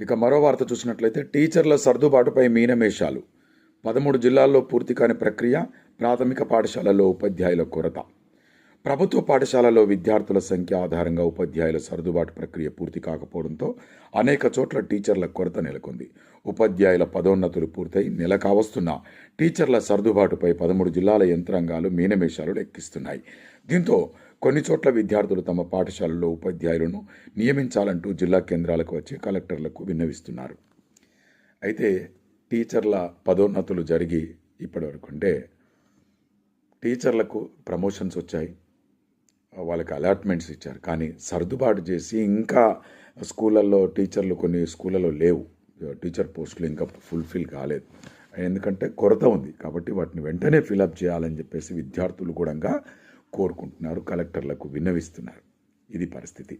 ఇక మరో వార్త చూసినట్లయితే టీచర్ల సర్దుబాటుపై మీనమేషాలు. పదమూడు జిల్లాల్లో పూర్తి కాని ప్రక్రియ ప్రాథమిక పాఠశాలల్లో ఉపాధ్యాయుల కొరత. ప్రభుత్వ పాఠశాలలో విద్యార్థుల సంఖ్య ఆధారంగా ఉపాధ్యాయుల సర్దుబాటు ప్రక్రియ పూర్తి కాకపోవడంతో అనేక చోట్ల టీచర్ల కొరత నెలకొంది. ఉపాధ్యాయుల పదోన్నతులు పూర్తయి నెల కావస్తున్న టీచర్ల సర్దుబాటుపై పదమూడు జిల్లాల యంత్రాంగాలు మీనమేషాలు లెక్కిస్తున్నాయి. దీంతో కొన్ని చోట్ల విద్యార్థులు తమ పాఠశాలల్లో ఉపాధ్యాయులను నియమించాలంటూ జిల్లా కేంద్రాలకు వచ్చే కలెక్టర్లకు విన్నవిస్తున్నారు. అయితే టీచర్ల పదోన్నతులు జరిగి ఇప్పటివరకు అంటే టీచర్లకు ప్రమోషన్స్ వచ్చాయి. వాళ్ళకి అలాట్మెంట్స్ ఇచ్చారు. కానీ సర్దుబాటు చేసి ఇంకా స్కూళ్ళల్లో టీచర్లు కొన్ని స్కూళ్ళలో లేవు. టీచర్ పోస్టులు ఇంకా ఫుల్ఫిల్ కాలేదు. ఎందుకంటే కొరత ఉంది కాబట్టి వాటిని వెంటనే ఫిలప్ చేయాలని చెప్పేసి విద్యార్థులు కూడా కోరుకుంటున్నారు కలెక్టర్లకు విన్నవిస్తున్నారు. ఇది పరిస్థితి.